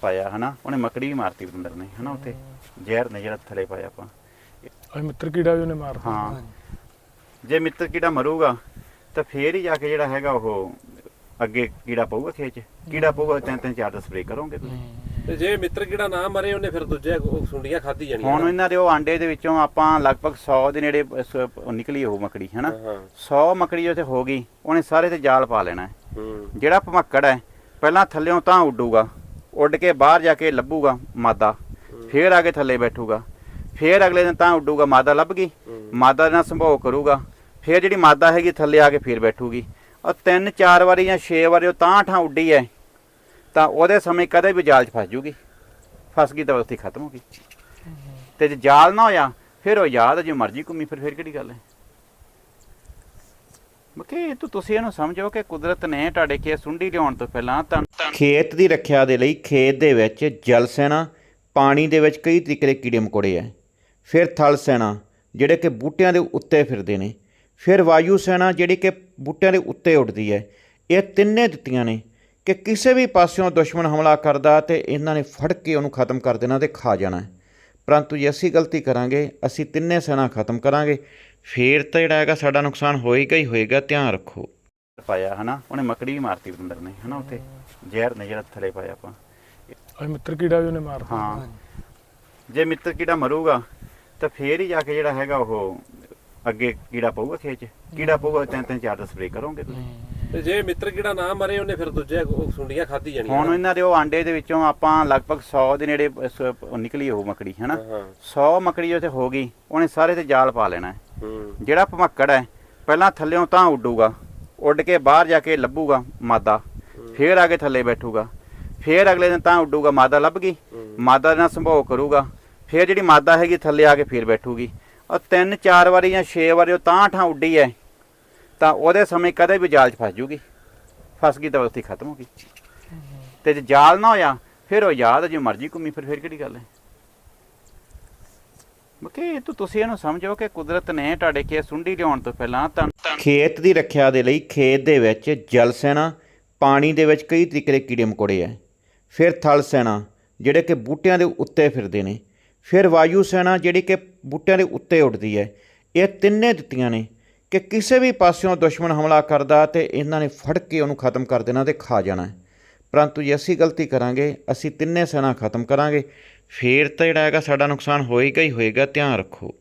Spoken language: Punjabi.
ਪਾਇਆ ਹਨਾ? ਉਹਨੇ ਮਕੜੀ ਵੀ ਮਾਰਤੀ ਬੰਦਰ ਨੇ ਹਨਾ ਉੱਥੇ? ਜ਼ਹਿਰ ਨੇ ਜਿਹੜਾ ਥੱਲੇ ਪਾਇਆ ਆਪਾਂ। ਉਹ ਮਿੱਤਰ ਕੀੜਾ ਵੀ ਉਹਨੇ ਮਾਰਤਾ। ਹਾਂ। ਜੇ ਮਿੱਤਰ ਕੀੜਾ ਮਰੂਗਾ ਤਾਂ ਫੇਰ ਹੀ ਜਾ ਕੇ ਜਿਹੜਾ ਹੈਗਾ ਉਹ ਅੱਗੇ ਕੀੜਾ ਪਊਗਾ ਖੇਚ ਕੀੜਾ ਪਊਗਾ ਤਿੰਨ ਤਿੰਨ ਚਾਰ ਦਾ ਸਪਰੇ ਕਰੋਗੇ ਤੁਸੀਂ। ਤੇ ਜੇ ਮਿੱਤਰ ਕਿਹੜਾ ਨਾ ਮਰੇ ਉਹਨੇ ਫਿਰ ਦੂਜੇ ਸੁੰਡੀਆਂ ਖਾਧੀ ਜਾਣੀਆਂ ਹੁਣ ਇਹਨਾਂ ਦੇ ਉਹ ਆਂਡੇ ਦੇ ਵਿੱਚੋਂ ਆਪਾਂ ਲਗਭਗ 100 ਦੇ ਨੇੜੇ ਨਿਕਲੀ ਉਹ ਮਕੜੀ ਹਨਾ? ਹਾਂ 100 ਮਕੜੀ ਉੱਥੇ ਹੋ ਗਈ ਉਹਨੇ ਸਾਰੇ ਤੇ ਜਾਲ ਪਾ ਲੈਣਾ ਜਿਹੜਾ ਭਮੱਕੜ ਹੈ ਪਹਿਲਾਂ ਥੱਲਿਓਂ ਤਾਂ ਉੱਡੂਗਾ। ਉੱਡ ਕੇ ਬਾਹਰ ਜਾ ਕੇ ਲੱਭੂਗਾ ਮਾਦਾ ਫੇਰ ਆ ਕੇ ਥੱਲੇ ਬੈਠੂਗਾ। ਫੇਰ ਅਗਲੇ ਦਿਨ ਤਾਂ ਉੱਡੂਗਾ ਮਾਦਾ ਲੱਭ ਗਈ। ਮਾਦਾ ਨਾਲ ਸੰਭੋਗ ਕਰੂਗਾ। ਫੇਰ ਜਿਹੜੀ ਮਾਦਾ ਹੈਗੀ ਥੱਲੇ ਆ ਕੇ ਫੇਰ ਬੈਠੂਗੀ। ਉਹ ਤਿੰਨ ਚਾਰ ਵਾਰੀ ਜਾਂ ਛੇ ਵਾਰੀ ਉਹ ਤਾਂ ਠਾਂ ਉੱਡੀ ਹੈ ਤਾਂ ਉਹਦੇ ਸਮੇਂ ਕਦੇ ਵੀ ਜਾਲ 'ਚ ਫਸ ਜੂਗੀ। ਫਸ ਗਈ ਤਾਂ ਉੱਥੇ ਖਤਮ ਹੋ ਗਈ। ਤੇ ਜੇ ਜਾਲ ਨਾ ਹੋਇਆ ਫਿਰ ਉਹ ਯਾਦ ਜੋ ਮਰਜ਼ੀ ਘੁੰਮੀ ਫਿਰ ਫਿਰ ਕਿਹੜੀ ਗੱਲ ਹੈ ਮਕੇ ਤੂੰ ਤੁਸੀਂ ਇਹਨੂੰ ਸਮਝੋ ਕਿ ਕੁਦਰਤ ਨੇ ਤੁਹਾਡੇ ਖੇਤ ਸੁੰਡੀ ਲਿਆਉਣ ਤੋਂ ਪਹਿਲਾਂ ਤਾਂ ਖੇਤ ਦੀ ਰੱਖਿਆ ਦੇ ਲਈ ਖੇਤ ਦੇ ਵਿੱਚ ਜਲ ਸੈਨਾ, ਪਾਣੀ ਦੇ ਵਿੱਚ ਕਈ ਤਰੀਕੇ ਦੇ ਕੀੜੇ ਮਕੌੜੇ ਆ ਫਿਰ ਥਲ ਸੈਨਾ, ਜਿਹੜੇ ਕਿ ਬੂਟਿਆਂ ਦੇ ਉੱਤੇ ਫਿਰਦੇ ਨੇ। ਫਿਰ ਵਾਯੂ ਸੈਨਾ, ਜਿਹੜੀ ਕਿ ਬੂਟਿਆਂ ਦੇ ਉੱਤੇ ਉੱਡਦੀ ਹੈ ਇਹ ਤਿੰਨੇ ਦਿੱਤੀਆਂ ਨੇ ਕਿ ਕਿਸੇ ਵੀ ਪਾਸਿਓਂ ਦੁਸ਼ਮਣ ਹਮਲਾ ਕਰਦਾ ਤੇ ਇਹਨਾਂ ਨੇ ਫੜ ਕੇ ਉਹਨੂੰ ਖਤਮ ਕਰ ਦੇਣਾ ਤੇ ਖਾ ਜਾਣਾ ਪਰੰਤੂ ਜੇ ਅਸੀਂ ਗਲਤੀ ਕਰਾਂਗੇ ਅਸੀਂ ਤਿੰਨੇ ਸੈਨਾ ਖਤਮ ਕਰਾਂਗੇ। ਫੇਰ ਤਾਂ ਜਿਹੜਾ ਹੈਗਾ ਸਾਡਾ ਨੁਕਸਾਨ ਹੋਏਗਾ ਹੀ ਹੋਏਗਾ ਧਿਆਨ ਰੱਖੋ। ਪਾਇਆ ਹਨਾ ਉਹਨੇ ਮਕੜੀ ਵੀ ਮਾਰਤੀ ਬੰਦਰ ਨੇ ਹਨਾ ਉੱਥੇ। ਜ਼ਹਿਰ ਨੇ ਜਿਹੜਾ ਥੱਲੇ ਪਾਇਆ ਆਪਾਂ। ਉਹ ਮਿੱਤਰ ਕੀੜਾ ਵੀ ਉਹਨੇ ਮਾਰਤਾ। ਹਾਂ। ਜੇ ਮਿੱਤਰ ਕੀੜਾ ਮਰੂਗਾ ਤਾਂ ਫੇਰ ਹੀ ਜਾ ਕੇ ਜਿਹੜਾ ਹੈਗਾ ਉਹ ਅੱਗੇ ਕੀੜਾ ਪਊਗਾ ਖੇਚ ਕੀੜਾ ਪਊਗਾ ਤਿੰਨ ਤਿੰਨ ਚਾਰ ਦਾ ਸਪਰੇ ਕਰੋਗੇ ਤੁਸੀਂ। ਤੇ ਜੇ ਮਿੱਤਰ ਕਿਹੜਾ ਨਾ ਮਰੇ ਉਹਨੇ ਫਿਰ ਦੂਜੇ ਉਹ ਸੁੰਡੀਆਂ ਖਾਧੀ ਜਾਣੀਆਂ ਹੁਣ ਇਹਨਾਂ ਦੇ ਉਹ ਆਂਡੇ ਦੇ ਵਿੱਚੋਂ ਆਪਾਂ ਲਗਭਗ 100 ਦੇ ਨੇੜੇ ਸ- ਉਹ ਨਿਕਲੀ ਉਹ ਮਕੜੀ ਹਨਾ? ਹਾਂ 100 ਮਕੜੀ ਉੱਥੇ ਹੋ ਗਈ ਉਹਨੇ ਸਾਰੇ ਤੇ ਜਾਲ ਪਾ ਲੈਣਾ ਹੈ। ਹੂੰ। ਜਿਹੜਾ ਭਮੱਕੜ ਹੈ ਪਹਿਲਾਂ ਥੱਲਿਓਂ ਤਾਂ ਉੱਡੂਗਾ ਉੱਡ ਕੇ ਬਾਹਰ ਜਾ ਕੇ ਲੱਭੂਗਾ ਮਾਦਾ ਫੇਰ ਆ ਕੇ ਥੱਲੇ ਬੈਠੂਗਾ ਫੇਰ ਅਗਲੇ ਦਿਨ ਤਾਂ ਉੱਡੂਗਾ ਮਾਦਾ ਲੱਭ ਗਈ। ਮਾਦਾ ਨਾਲ ਸੰਭੋਗ ਕਰੂਗਾ ਫੇਰ ਜਿਹੜੀ ਮਾਦਾ ਹੈਗੀ ਥੱਲੇ ਆ ਕੇ ਫੇਰ ਬੈਠੂਗੀ। ਉਹ ਤਿੰਨ ਚਾਰ ਵਾਰੀ ਜਾਂ ਛੇ ਵਾਰੀ ਉਹ ਤਾਂ ਠਾਂ ਉੱਡੀ ਹੈ ਤਾਂ ਉਹਦੇ ਸਮੇਂ ਕਦੇ ਵੀ ਜਾਲ 'ਚ ਫਸ ਜੂਗੀ। ਫਸ ਗਈ ਤਾਂ ਉੱਥੇ ਖਤਮ ਹੋ ਗਈ। ਤੇ ਜੇ ਜਾਲ ਨਾ ਹੋਇਆ, ਫਿਰ ਉਹ ਯਾਦ ਜੇ ਮਰਜ਼ੀ ਘੁੰਮੀ, ਫਿਰ ਫਿਰ ਕਿਹੜੀ ਗੱਲ ਹੈ? ਮਕੇ ਤੂੰ ਤੁਸੀਂ ਇਹਨੂੰ ਸਮਝੋ ਕਿ ਕੁਦਰਤ ਨੇ ਤੁਹਾਡੇ ਕੇ ਸੁੰਡੀ ਲਿਆਉਣ ਤੋਂ ਪਹਿਲਾਂ ਤਾਂ ਖੇਤ ਦੀ ਰੱਖਿਆ ਦੇ ਲਈ ਖੇਤ ਦੇ ਵਿੱਚ ਜਲ ਸੈਨਾ, ਪਾਣੀ ਦੇ ਵਿੱਚ ਕਈ ਤਰੀਕੇ ਦੇ ਕੀੜੇ ਮਕੌੜੇ ਆ। ਫਿਰ ਥਲ ਸੈਨਾ, ਜਿਹੜੇ ਕਿ ਬੂਟਿਆਂ ਦੇ ਉੱਤੇ ਫਿਰਦੇ ਨੇ। ਫਿਰ ਵਾਯੂ ਸੈਨਾ, ਜਿਹੜੀ ਕਿ ਬੂਟਿਆਂ ਦੇ ਉੱਤੇ ਉੱਡਦੀ ਹੈ। ਇਹ ਤਿੰਨੇ ਦਿੱਤੀਆਂ ਨੇ। ਕਿ ਕਿਸੇ ਵੀ ਪਾਸਿਓਂ ਦੁਸ਼ਮਣ ਹਮਲਾ ਕਰਦਾ ਤੇ ਇਹਨਾਂ ਨੇ ਫੜ ਕੇ ਉਹਨੂੰ ਖਤਮ ਕਰ ਦੇਣਾ ਤੇ ਖਾ ਜਾਣਾ ਪਰੰਤੂ ਜੇ ਅਸੀਂ ਗਲਤੀ ਕਰਾਂਗੇ, ਅਸੀਂ ਤਿੰਨੇ ਸੈਨਾ ਖਤਮ ਕਰਾਂਗੇ। ਫੇਰ ਤਾਂ ਜਿਹੜਾ ਹੈਗਾ ਸਾਡਾ ਨੁਕਸਾਨ ਹੋਏਗਾ ਹੀ ਹੋਏਗਾ, ਧਿਆਨ ਰੱਖੋ।